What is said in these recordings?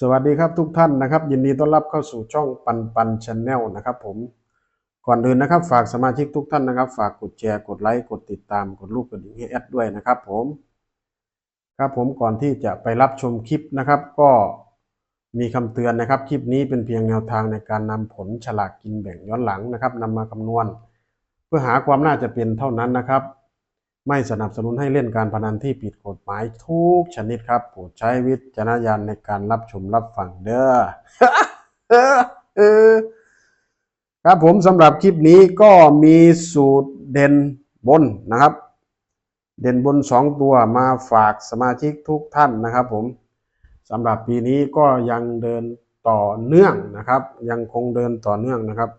สวัสดีครับทุกท่านนะครับ ยินดีต้อนรับเข้าสู่ช่องปันปันชาแนลนะครับผมก่อนอื่นนะครับ ฝากสมาชิกทุกท่านนะครับ ฝากกดแชร์กดไลค์กดติดตามกดรูปกระดิ่งให้แอดด้วยนะครับผมครับผมก่อนที่จะไปรับชมคลิปนะครับ ก็มีคำเตือนนะครับ คลิปนี้เป็นเพียงแนวทางในการนำผลฉลากกินแบ่งย้อนหลังนะครับนำมาคำนวณ เพื่อหาความน่าจะเป็นเท่านั้นนะครับ ไม่สนับสนุนให้เล่นการพนันที่ผิดกฎหมายทุกชนิดครับโปรดใช้วิจารณญาณในการรับชมรับฟังเด้อครับผมสำหรับคลิปนี้ก็มีสูตรเด่นบนนะครับ เด่นบนสองตัวมาฝากสมาชิกทุกท่านนะครับผมสำหรับปีนี้ก็ยังเดินต่อเนื่องนะครับ ยังคงเดินต่อเนื่องนะครับ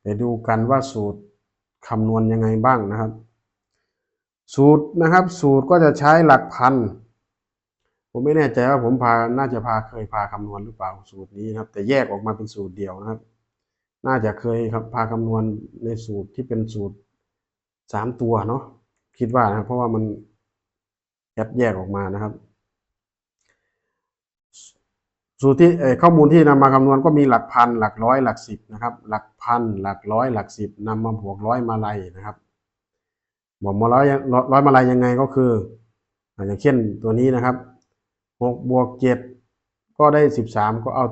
ไปดูกันว่าสูตร คำนวณยังไงบ้างนะครับ สูตรนะครับ สูตรก็จะใช้หลักพัน ผมไม่แน่ใจว่าผมพาน่าจะพาเคยพาคำนวณหรือเปล่าสูตรนี้นะครับ แต่แยกออกมาเป็นสูตรเดียวนะครับ น่าจะเคยครับพาคำนวณในสูตรที่เป็นสูตรสามตัวเนาะคิดว่านะครับเพราะว่ามันแยัดแยกออกมานะครับ สูตรที่ข้อมูลที่นำมาคำนวณก็มีหลักพันหลักร้อยหลักสิบนะครับ หลักพันหลักร้อยหลักสิบนำมาบวกร้อยมาลัยนะครับบวกมาร้อยร้อยมาลัยยังไงก็คืออ่าอย่างเช่นตัวนี้นะครับหกบวกเจ็ดก็ได้สิบสามก็เอา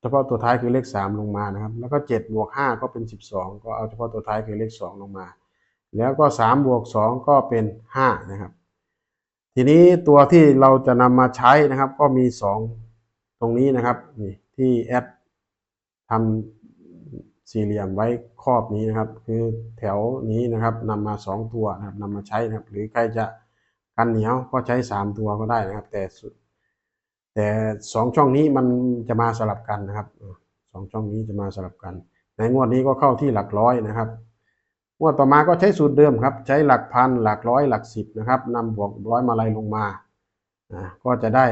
เฉพาะตัวท้ายคือเลขสามลงมานะครับ แล้วก็เจ็ดบวกห้าก็เป็นสิบสองก็เอาเฉพาะตัวท้ายคือเลขสองลงมา แล้วก็สามบวกสองก็เป็นห้านะครับ ทีนี้ตัวที่เราจะนำมาใช้นะครับ ก็มีสอง ตรงนี้นะครับนี่ที่แอดทำสี่เหลี่ยมไว้ครอบนี้นะครับ คือแถวนี้นะครับนำมาสองตัวนะครับนำมาใช้นะครับ หรือใครจะกันเหนียวก็ใช้สามตัวก็ได้นะครับ แต่แต่สองช่องนี้มันจะมาสลับกันนะครับสองช่องนี้จะมาสลับกัน ในงวดนี้ก็เข้าที่หลักร้อยนะครับงวดต่อมาก็ใช้สูตรเดิมครับ ใช้หลักพันหลักร้อยหลักสิบนะครับนำบวกร้อยมาลัยลงมาอ่าก็จะได้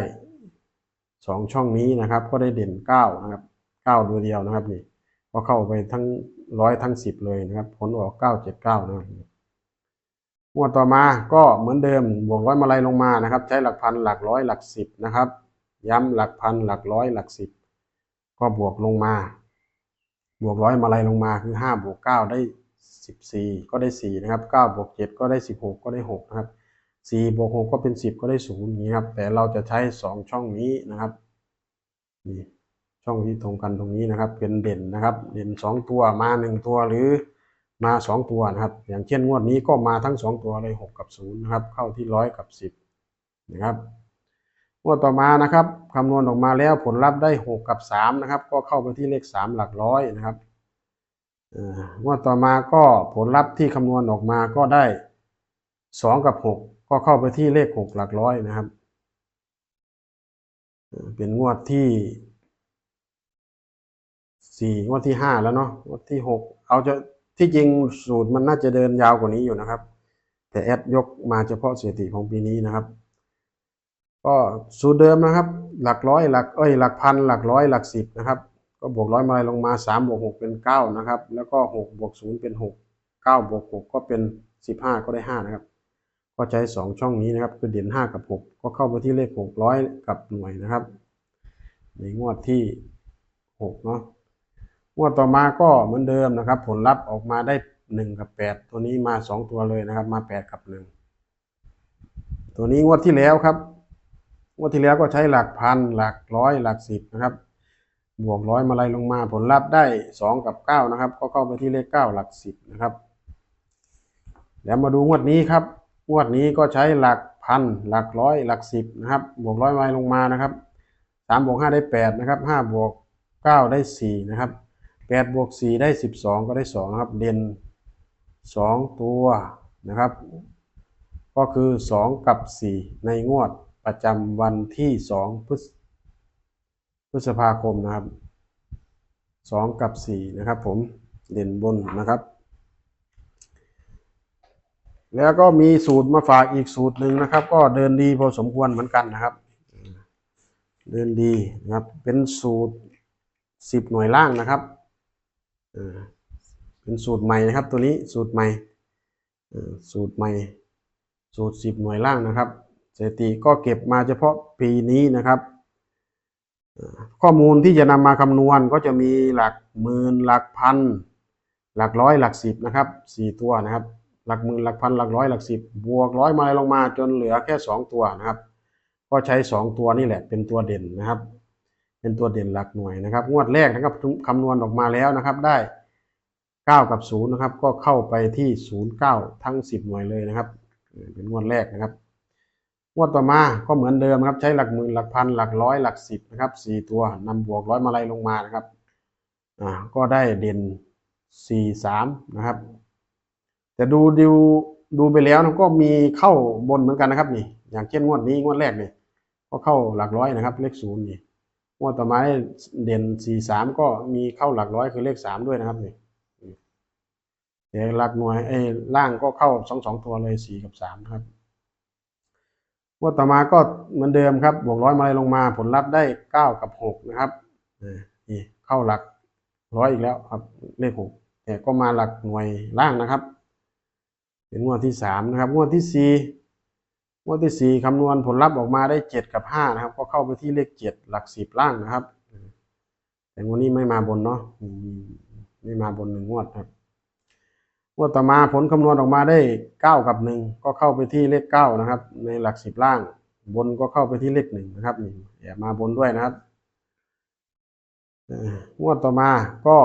สองช่องนี้นะครับ ก็ได้เด่นเก้านะครับเก้าตัวเดียวนะครับนี่ก็เข้าไปทั้งร้อยทั้งสิบเลยนะครับ ผลออกเก้าเจ็ดเก้านะครับงวดต่อมาก็เหมือนเดิมบวกร้อยมาลัยลงมานะครับ ใช้หลักพันหลักร้อยหลักสิบนะครับ ย้ำหลักพันหลักร้อยหลักสิบก็บวกลงมา บวกร้อยมาลัยลงมาคือห้าบวกเก้าได้สิบสี่ก็ได้สี่นะครับเก้าบวกเจ็ดก็ได้สิบหกก็ได้หกนะครับ สี่บวกหกก็เป็นสิบก็ได้ศูนย์อย่างนี้ครับ แต่เราจะใช้สองช่องนี้นะครับนี่ช่องที่ตรงกันตรงนี้นะครับ เป็นเด่นนะครับ เด่นสองตัวมาหนึ่งตัวหรือมาสองตัวนะครับ อย่างเช่นงวดนี้ก็มาทั้งสองตัวเลยหกกับศูนย์นะครับ เข้าที่ร้อยกับสิบนะครับงวดต่อมานะครับคำนวณออกมาแล้วผลลัพธ์ได้หกกับสามนะครับ ก็เข้าไปที่เลขสามหลักร้อยนะครับงวดต่อมาก็ผลลัพธ์ที่คำนวณออกมาก็ได้สองกับห ก็เข้าไปที่เลขหกหลักร้อยนะครับเอ่อเป็นงวดที่สี่งวดที่ห้าแล้วเนาะงวดที่หกเอาจะที่จริงสูตรมันน่าจะเดินยาวกว่านี้อยู่นะครับ แต่แอดยกมาเฉพาะสถิติของปีนี้นะครับ ก็สูตรเดิมนะครับ หลักร้อยหลักเอ้ยหลักพันหลักร้อยหลักสิบนะครับ ก็บวกร้อยมาลงมาสามบวกหกเป็นเก้านะครับ แล้วก็หกบวกศูนย์เป็นหกเก้าบวกหกก็เป็นสิบห้าก็ได้ห้านะครับ ก็ใช้สองช่องนี้นะครับ คือเด่นห้ากับหกก็เข้าไปที่เลขหกร้อยกับหน่วยนะครับ ในงวดที่หกเนาะงวดต่อมาก็เหมือนเดิมนะครับ ผลลัพธ์ออกมาได้หนึ่งกับแปดตัวนี้มาสองตัวเลยนะครับ มาแปดกับหนึ่งตัวนี้งวดที่แล้วครับ งวดที่แล้วก็ใช้หลักพันหลักร้อยหลักสิบนะครับบวกร้อยมาลัยลงมาผลลัพธ์ได้สองกับเก้านะครับ ก็เข้าไปที่เลขเก้าหลักสิบนะครับ แล้วมาดูงวดนี้ครับ งวดนี้ก็ใช้หลักพันหลักร้อยหลักสิบนะครับบวกร้อยมาลัยลงมานะครับสามบวกห้าได้แปดนะครับห้าบวกเก้าได้สี่นะครับแปดบวกสี่ได้สิบสองก็ได้สองครับเด่นสองตัวนะครับ ก็คือสองกับสี่ในงวดประจำวันที่สองพฤษพฤษภาคมนะครับสองกับสี่นะครับผมเด่นบนนะครับ แล้วก็มีสูตรมาฝากอีกสูตรหนึ่งนะครับ ก็เดินดีพอสมควรเหมือนกันนะครับ เดินดีนะครับ เป็นสูตรสิบหน่วยล่างนะครับเป็นสูตรใหม่นะครับ ตัวนี้สูตรใหม่สูตรใหม่ สูตรสิบหน่วยล่างนะครับสถิติก็เก็บมาเฉพาะปีนี้นะครับข้อมูลที่จะนำมาคำนวณก็จะมีหลักหมื่นหลักพัน หลักร้อยหลักสิบนะครับสี่ตัวนะครับ หลักหมื่นหลักพันหลักร้อยหลักสิบบวกร้อยมาลงมาจนเหลือแค่สองตัวนะครับ ก็ใช้สองตัวนี่แหละเป็นตัวเด่นนะครับ เป็นตัวเด่นหลักหน่วยนะครับ งวดแรกนะครับคำนวณออกมาแล้วนะครับได้เก้ากับศูนย์นะครับ ก็เข้าไปที่ศูนย์เก้าทั้งสิบหน่วยเลยนะครับ เป็นงวดแรกนะครับงวดต่อมาก็เหมือนเดิมครับใช้หลักหมื่นหลักพันหลักร้อยหลักสิบนะครับสี่ตัวนำบวกร้อยมาลัยลงมานะครับอ่าก็ได้เด่นสี่สามนะครับ แต่ดูดูดูไปแล้วนะก็มีเข้าบนเหมือนกันนะครับนี่ อย่างเช่นงวดนี้งวดแรกเนี่ยก็เข้าหลักร้อยนะครับ เลขศูนย์นี่งวดต่อมาเด่นสี่สามก็มีเข้าหลักร้อยคือเลขสามด้วยนะครับนี่แต่หลักหน่วยเอ้ล่างก็เข้าสองสองตัวเลยสี่กับสามนะครับงวดต่อมาก็เหมือนเดิมครับ บวกร้อยมาเลยลงมาผลลัพธ์ได้เก้ากับหกนะครับนี่เข้าหลักร้อยอีกแล้วครับเลขหกแต่ก็มาหลักหน่วยล่างนะครับ เป็นงวดที่สามนะครับงวดที่สี่งวดที่สี่คำนวณผลลัพธ์ออกมาได้เจ็ดกับห้านะครับ ก็เข้าไปที่เลขเจ็ดหลักสิบล่างนะครับ แต่งวดนี้ไม่มาบนเนาะไม่มาบนหนึ่งงวดครับงวดต่อมาผลคำนวณออกมาได้เก้ากับหนึ่งก็เข้าไปที่เลขเก้านะครับ ในหลักสิบล่าง บนก็เข้าไปที่เลขหนึ่งนะครับนี่แอบมาบนด้วยนะครับงวดต่อมาก็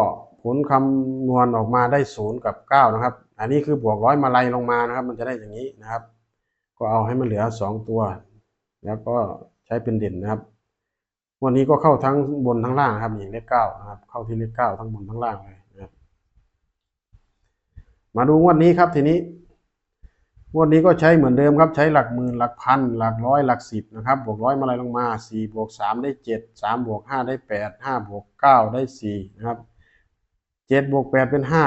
ผลคำนวณออกมาได้ศูนย์กับเก้านะครับ อันนี้คือบวกร้อยมาลัยลงมานะครับ มันจะได้อย่างนี้นะครับ ก็เอาให้มันเหลือสองตัว แล้วก็ใช้เป็นเด่นนะครับ วันนี้ก็เข้าทั้งบนทั้งล่างครับนี่างเลขเก้านะครับ เข้าที่เลขเก้าทั้งบนทั้งล่างเลยนะครับ มาดูงวดนี้ครับทีนี้งวดนี้ก็ใช้เหมือนเดิมครับ ใช้หลักหมื่นหลักพันหลักร้อยหลักสิบนะครับบวกร้อยมาอะไรลงมาสี่บวกสามได้เจ็ดสามบวกห้าได้แปดห้าบวกเก้าได้สี่นะครับเจ็ดบวกแปดเป็นห้า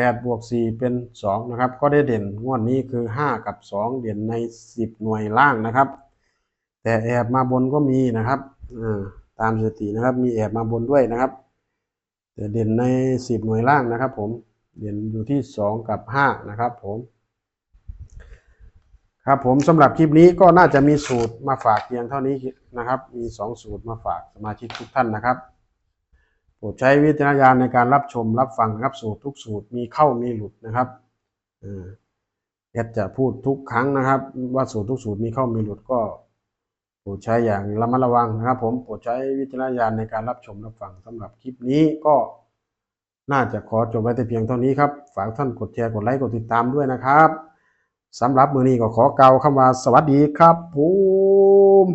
แปดบวกสี่เป็นสองนะครับ ก็ได้เด่นงวดนี้คือห้ากับสองเด่นในสิบหน่วยล่างนะครับ แต่แอบมาบนก็มีนะครับตามสถิตินะครับ มีแอบมาบนด้วยนะครับ แต่เด่นในสิบหน่วยล่างนะครับ ผมเด่นอยู่ที่สองกับห้านะครับ ผมครับผมสำหรับคลิปนี้ก็น่าจะมีสูตรมาฝากเพียงเท่านี้นะครับ มีสองสูตรมาฝากสมาชิกทุกท่านนะครับ โปรดใช้วิจารณญาณในการรับชมรับฟังนะครับสูตรทุกสูตรมีเข้ามีหลุดนะครับแอดจะพูดทุกครั้งนะครับ ว่าสูตรทุกสูตรมีเข้ามีหลุดก็โปรดใช้อย่างระมัดระวังนะครับ ผมโปรดใช้วิจารณญาณในการรับชมรับฟังสำหรับคลิปนี้ก็น่าจะขอจบไว้แต่เพียงเท่านี้ครับ ฝากท่านกดแชร์กดไลค์กดติดตามด้วยนะครับสำหรับมือนี้ก็ขอเกล่าวคำว่าสวัสดีครับผม